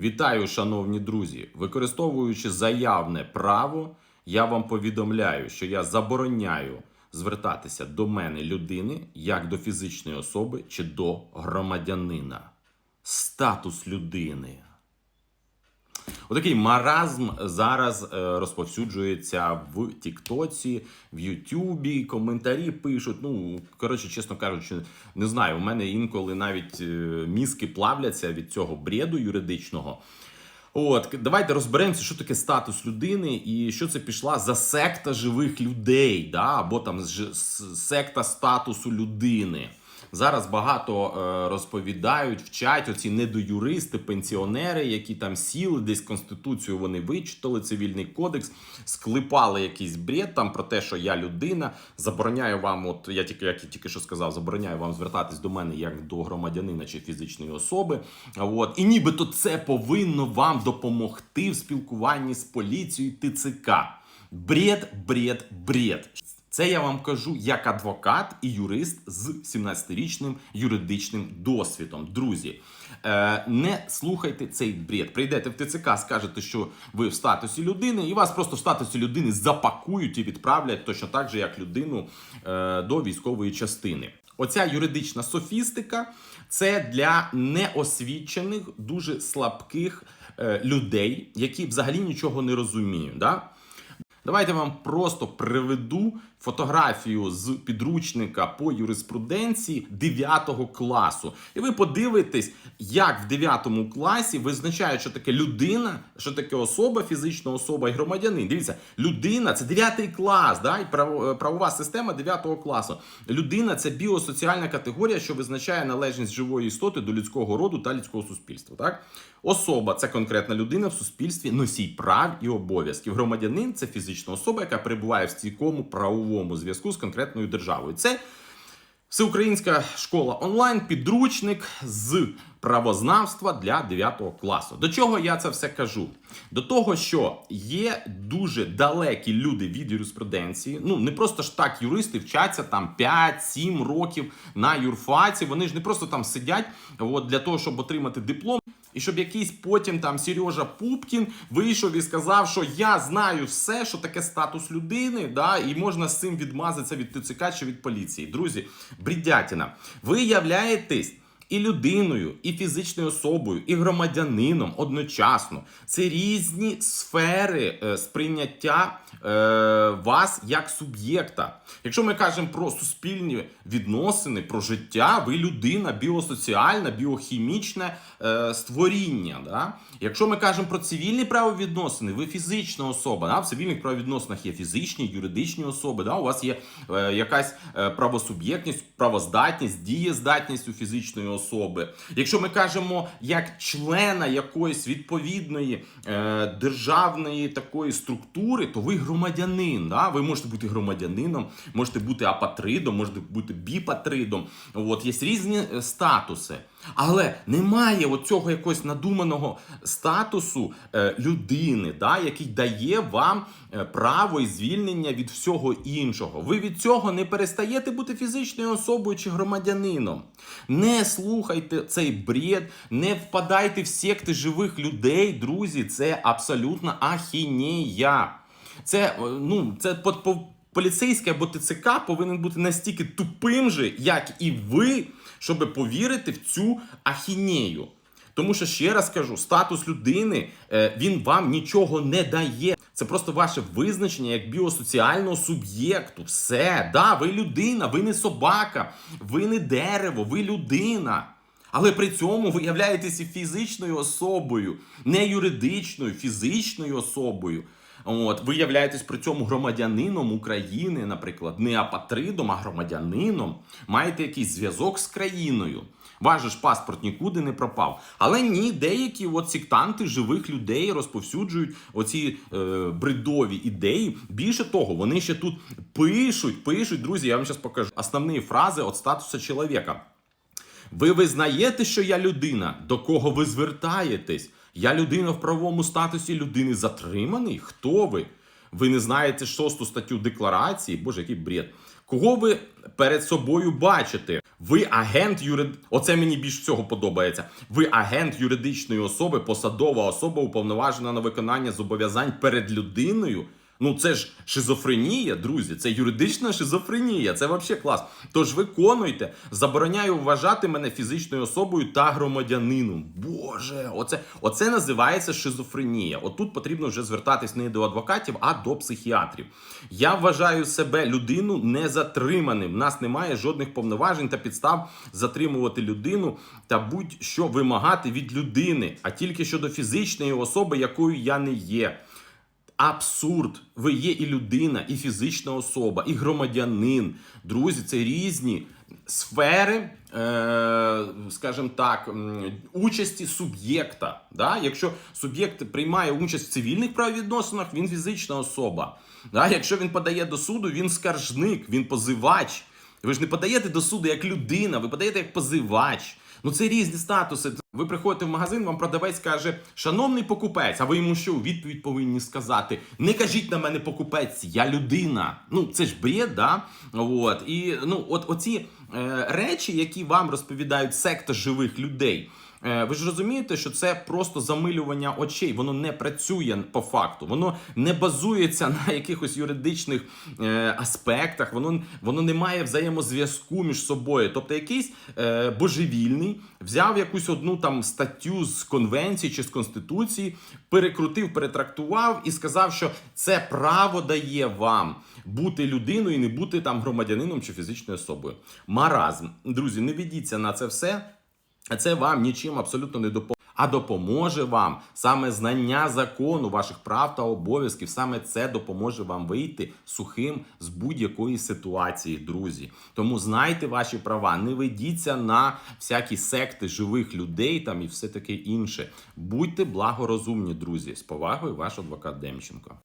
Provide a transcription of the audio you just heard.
Вітаю, шановні друзі! Використовуючи заявне право, я вам повідомляю, що я забороняю звертатися до мене людини як до фізичної особи чи до громадянина. Статус людини. Отакий маразм зараз е, розповсюджується в Тіктоці, в Ютубі. Коментарі пишуть. Ну, коротше, чесно кажучи, не знаю. У мене інколи навіть е, мізки плавляться від цього бреду юридичного. От, давайте розберемося, що таке статус людини і що це пішла за секта живих людей, да? або там секта статусу людини. Зараз багато е, розповідають, вчать оці недоюристи, пенсіонери, які там сіли, десь конституцію вони вичитали, цивільний кодекс, склепали якийсь бред там про те, що я людина. Забороняю вам, от я тільки як я тільки що сказав, забороняю вам звертатись до мене як до громадянина чи фізичної особи. От і нібито це повинно вам допомогти в спілкуванні з поліцією ТЦК. Бред, бред, бред. Це я вам кажу як адвокат і юрист з 17-річним юридичним досвідом. Друзі, е, не слухайте цей бред. Прийдете в ТЦК, скажете, що ви в статусі людини, і вас просто в статусі людини запакують і відправлять точно так же, як людину е, до військової частини. Оця юридична софістика це для неосвічених, дуже слабких е, людей, які взагалі нічого не розуміють. Да? Давайте вам просто приведу фотографію з підручника по юриспруденції 9 класу. І ви подивитесь, як в 9 класі визначають, що таке людина, що таке особа, фізична особа і громадянин. Дивіться, людина це 9 клас, да? і правова система 9 класу. Людина це біосоціальна категорія, що визначає належність живої істоти до людського роду та людського суспільства. Так? Особа це конкретна людина в суспільстві, носій прав і обов'язків. Громадянин це фізична особа, яка перебуває в стійкому правовому зв'язку з конкретною державою. Це Всеукраїнська школа онлайн, підручник з правознавства для 9 класу. До чого я це все кажу? До того, що є дуже далекі люди від юриспруденції. Ну не просто ж так юристи вчаться там 5-7 років на юрфаці. Вони ж не просто там сидять от, для того, щоб отримати диплом. І щоб якийсь потім там Сережа Пупкін вийшов і сказав, що я знаю все, що таке статус людини, да, і можна з цим відмазатися від ТЦК чи від поліції. Друзі, брідятіна, ви являєтесь і людиною, і фізичною особою, і громадянином одночасно. Це різні сфери е, сприйняття е, вас як суб'єкта. Якщо ми кажемо про суспільні відносини, про життя, ви людина біосоціальна, біохімічне е, створіння. Да? Якщо ми кажемо про цивільні правовідносини, ви фізична особа. Да? В цивільних правовідносинах є фізичні, юридичні особи. Да? У вас є якась правосуб'єктність, правоздатність, дієздатність у фізичної особи. Якщо ми кажемо як члена якоїсь відповідної е, державної такої структури, то ви громадянин. Да? Ви можете бути громадянином, можете бути апатридом, можете бути біпатридом. От є різні е, статуси. Але немає оцього якогось надуманого статусу е, людини, да, який дає вам е, право і звільнення від всього іншого. Ви від цього не перестаєте бути фізичною особою чи громадянином. Не слухайте цей бред, не впадайте в секти живих людей, друзі. Це абсолютно ахінея. Це, е, ну, це по, поліцейський або ТЦК повинен бути настільки тупим же, як і ви, щоб повірити в цю ахінею. Тому що ще раз кажу, статус людини е, він вам нічого не дає. Це просто ваше визначення як біосоціального суб'єкту. Все, да, ви людина, ви не собака, ви не дерево, ви людина. Але при цьому ви являєтеся фізичною особою, не юридичною, фізичною особою. От, ви являєтесь при цьому громадянином України, наприклад, не апатридом, а громадянином. Маєте якийсь зв'язок з країною. Ваш ж паспорт нікуди не пропав. Але ні, деякі от сектанти живих людей розповсюджують оці е, бредові ідеї. Більше того, вони ще тут пишуть, пишуть, друзі, я вам зараз покажу основні фрази від статусу чоловіка. Ви визнаєте, що я людина? До кого ви звертаєтесь? Я людина в правовому статусі людини затриманий? Хто ви? Ви не знаєте шосту статтю декларації? Боже, який бред. Кого ви перед собою бачите? Ви агент юрид... Оце мені більш всього подобається. Ви агент юридичної особи, посадова особа, уповноважена на виконання зобов'язань перед людиною. Ну це ж шизофренія, друзі. Це юридична шизофренія. Це взагалі клас. Тож виконуйте. Забороняю вважати мене фізичною особою та громадянином. Боже, оце, оце називається шизофренія. Отут потрібно вже звертатись не до адвокатів, а до психіатрів. Я вважаю себе людину незатриманим. В нас немає жодних повноважень та підстав затримувати людину та будь-що вимагати від людини, а тільки щодо фізичної особи, якою я не є. Абсурд. Ви є і людина, і фізична особа, і громадянин. Друзі, це різні сфери, е, скажімо так, участі суб'єкта. Да? Якщо суб'єкт приймає участь в цивільних правовідносинах, він фізична особа. Да? Якщо він подає до суду, він скаржник, він позивач. Ви ж не подаєте до суду як людина, ви подаєте як позивач. Ну це різні статуси. Ви приходите в магазин, вам продавець каже, шановний покупець, а ви йому що у відповідь повинні сказати: не кажіть на мене покупець, я людина. Ну це ж бред, да? От і ну, от оці е, речі, які вам розповідають секта живих людей. Е, Ви ж розумієте, що це просто замилювання очей, воно не працює по факту, воно не базується на якихось юридичних е, аспектах, воно, воно не має взаємозв'язку між собою. Тобто, якийсь е, божевільний взяв якусь одну там статтю з конвенції чи з конституції, перекрутив, перетрактував і сказав, що це право дає вам бути людиною і не бути там громадянином чи фізичною особою. Маразм, друзі, не ведіться на це все. Це вам нічим абсолютно не допоможе. А допоможе вам саме знання закону, ваших прав та обов'язків. Саме це допоможе вам вийти сухим з будь-якої ситуації, друзі. Тому знайте ваші права, не ведіться на всякі секти живих людей там і все таке інше. Будьте благорозумні, друзі. З повагою, ваш адвокат Демченко.